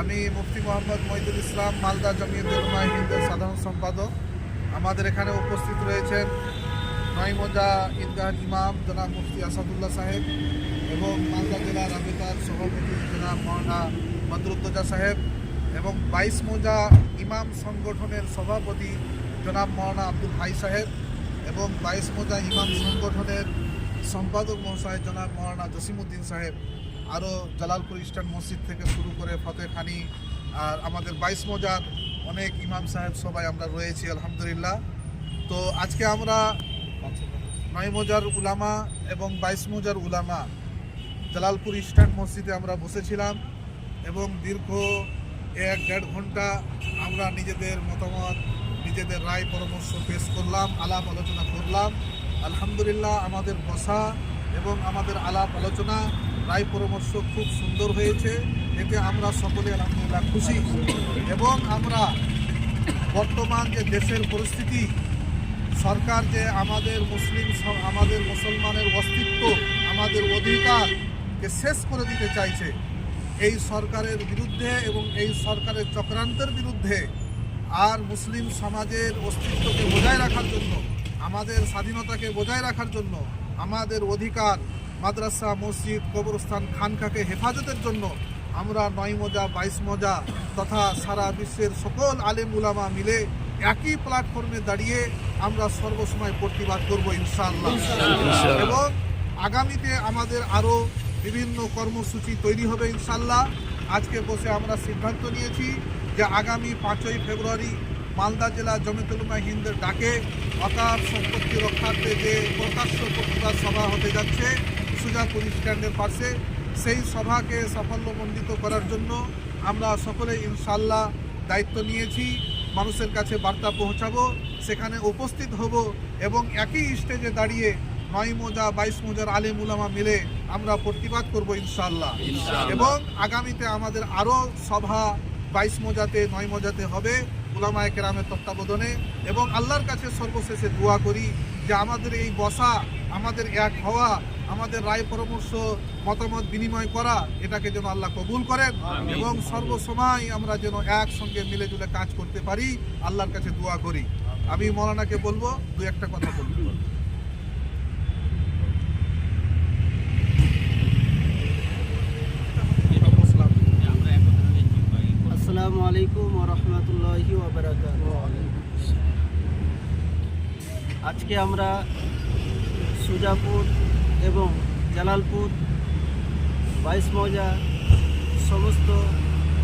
আমি মুফতি মোহাম্মদ মহিদুল ইসলাম, মালদা জমিয়ত হিন্দের সাধারণ সম্পাদক। আমাদের এখানে উপস্থিত রয়েছেন নয়মজা ঈদগাহ ইমাম জনাব মুফতি আসাদুল্লাহ সাহেব এবং মালদা জেলা রাবেতার সভাপতি জনাব মৌলানা বদরুদ্দোজা সাহেব এবং বাইশ মোজা ইমাম সংগঠনের সভাপতি জনাব মহানা আব্দুল হাই সাহেব এবং বাইশ মোজা ইমাম সংগঠনের সম্পাদক মহাশয় জনাব মহানা জসিমুদ্দিন সাহেব। আরও জালালপুর ইস্টার্ন মসজিদ থেকে শুরু করে ফতেখানি আর আমাদের বাইশ মজার অনেক ইমাম সাহেব সবাই আমরা রয়েছি, আলহামদুলিল্লাহ। তো আজকে আমরা নয় মজার উলামা এবং বাইশ মজার উলামা জালালপুর ইস্টার্ন মসজিদে আমরা বসেছিলাম এবং দীর্ঘ এক দেড় ঘণ্টা আমরা নিজেদের মতামত, নিজেদের রায় পরামর্শ পেশ করলাম, আলাপ আলোচনা করলাম। আলহামদুলিল্লাহ আমাদের বসা এবং আমাদের আলাপ আলোচনা রায় পরামর্শ খুব সুন্দর হয়েছে। এতে আমরা সকলে আলহামদুলিল্লাহ খুশি। এবং আমরা বর্তমান যে দেশের পরিস্থিতি, সরকার যে আমাদের মুসলিম আমাদের মুসলমানের অস্তিত্ব, আমাদের অধিকারকে শেষ করে দিতে চাইছে, এই সরকারের বিরুদ্ধে এবং এই সরকারের চক্রান্তের বিরুদ্ধে আর মুসলিম সমাজের অস্তিত্বকে বজায় রাখার জন্য, আমাদের স্বাধীনতাকে বজায় রাখার জন্য, আমাদের অধিকার মাদ্রাসা মসজিদ কবরস্থান খানকাকে হেফাজতের জন্য আমরা নয় মজা বাইশ মজা তথা সারা বিশ্বের সকল আলেম উলামা মিলে একই প্ল্যাটফর্মে দাঁড়িয়ে আমরা সর্বসময় প্রতিবাদ করব ইনশাআল্লাহ। এবং আগামীতে আমাদের আরও বিভিন্ন কর্মসূচি তৈরি হবে ইনশাল্লাহ আজকে বসে আমরা সিদ্ধান্ত নিয়েছি যে আগামী পাঁচই ফেব্রুয়ারি মালদা জেলা জমিতুলমা হিন্দের ডাকে অকার সম্পত্তি রক্ষার্থে যে প্রকাশ্য প্রতিবাদ সভা হতে যাচ্ছে সুজাপুর স্ট্যান্ডের পাশে সেই সভাকে সাফল্যমণ্ডিত করার জন্য আমরা সকলে ইনশাল্লাহ দায়িত্ব নিয়েছি মানুষের কাছে বার্তা পৌঁছাবো সেখানে উপস্থিত হব এবং একই স্টেজে দাঁড়িয়ে নয় মোজা বাইশ মোজার আলেম উলামা মিলে আমরা প্রতিবাদ করব ইনশাল্লাহ এবং আগামীতে আমাদের আরও সভা বাইশ মোজাতে নয় মোজাতে হবে উলামায় কেরামের তত্ত্বাবধানে। এবং আল্লাহর কাছে সর্বশেষে দোয়া করি যে আমাদের এই বসা আমাদের এক হওয়া আমাদের রায় পরামর্শ মতামত বিনিময় করা এটাকে যেন আল্লাহ কবুল করেন। এবং সর্বসময় আমরা যেন একসঙ্গে মিলে জুলে কাজ করতে পারি আল্লাহর কাছে দোয়া করি। আমি মৌলানাকে বলব দু একটা কথা বলব। আসসালামু আলাইকুম আজকে আমরা সুজাপুর এবং জালালপুর, বাইশ মৌজা সমস্ত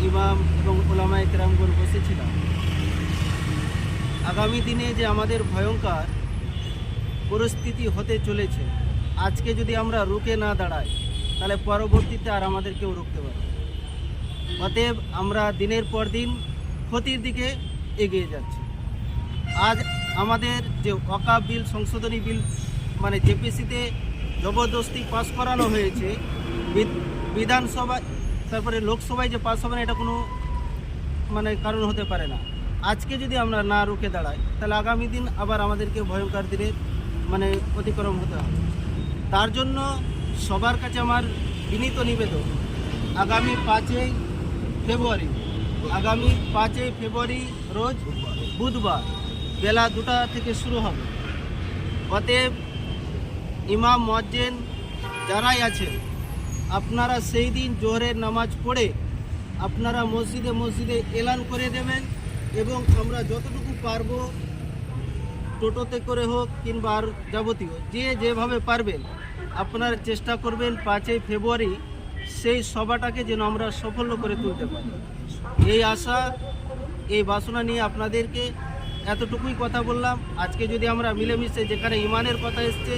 ইমাম এবং ওলামায় কেরামগণ বসেছিলাম আগামী দিনে যে আমাদের ভয়ঙ্কর পরিস্থিতি হতে চলেছে, আজকে যদি আমরা রুখে না দাঁড়াই, তাহলে পরবর্তীতে আর আমাদের কেউ রুখতে পারবে। অতএব আমরা দিনের পর দিন ক্ষতির দিকে এগিয়ে যাচ্ছি। আজ আমাদের যে ওয়াকা বিল, সংশোধনী বিল মানে জেপিসিতে জবরদস্তি পাস করানো হয়েছে বিধানসভা, তারপরে লোকসভায় যে পাস হবে না, এটা কোনো মানে কারণ হতে পারে না। আজকে যদি আমরা না রুখে দাঁড়াই, তাহলে আগামী দিন আবার আমাদেরকে ভয়ঙ্কর দিনের মানে অতিক্রম হতে হবে। তার জন্য সবার কাছে আমার বিনীত নিবেদন, আগামী পাঁচই ফেব্রুয়ারি। আগামী পাঁচই ফেব্রুয়ারি রোজ বুধবার, বেলা দুটা থেকে শুরু হবে। অতএব ইমাম মজ্জেন যারাই আছেন, আপনারা সেই দিন জোহরের নামাজ পড়ে আপনারা মসজিদে মসজিদে এলান করে দেবেন এবং আমরা যতটুকু পারব টোটোতে করে হোক কিংবা আর যাবতীয়, যে যেভাবে পারবেন, আপনারা চেষ্টা করবেন পাঁচই ফেব্রুয়ারি সেই সভাটাকে যেন আমরা সফল করে তুলতে পারি। এই আশা, এই বাসনা নিয়ে আপনাদেরকে এতটুকুই কথা বললাম। আজকে যদি আমরা মিলেমিশে যেখানে ইমানের কথা এসছে,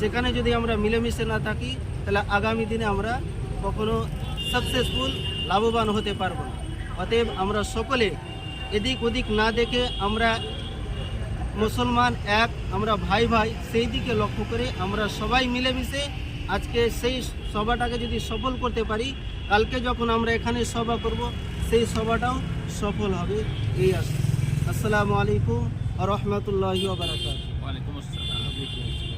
সেখানে যদি আমরা মিলেমিশে না থাকি, তাহলে আগামী দিনে আমরা কখনো সাকসেসফুল লাভবান হতে পারব না। অতএব আমরা সকলে এদিক ওদিক না দেখে আমরা মুসলমান এক, আমরা ভাই ভাই সেই দিকে লক্ষ্য করে আমরা সবাই মিলেমিশে আজকে সেই সভাটাকে যদি সফল করতে পারি, কালকে যখন আমরা এখানে সভা করব, সেই সভাটাও সফল হবে, এই আশা। আসসালামু আলাইকুম রহমতুল্লাহ বারাকাত ওয়ালাইকুম আসসালাম।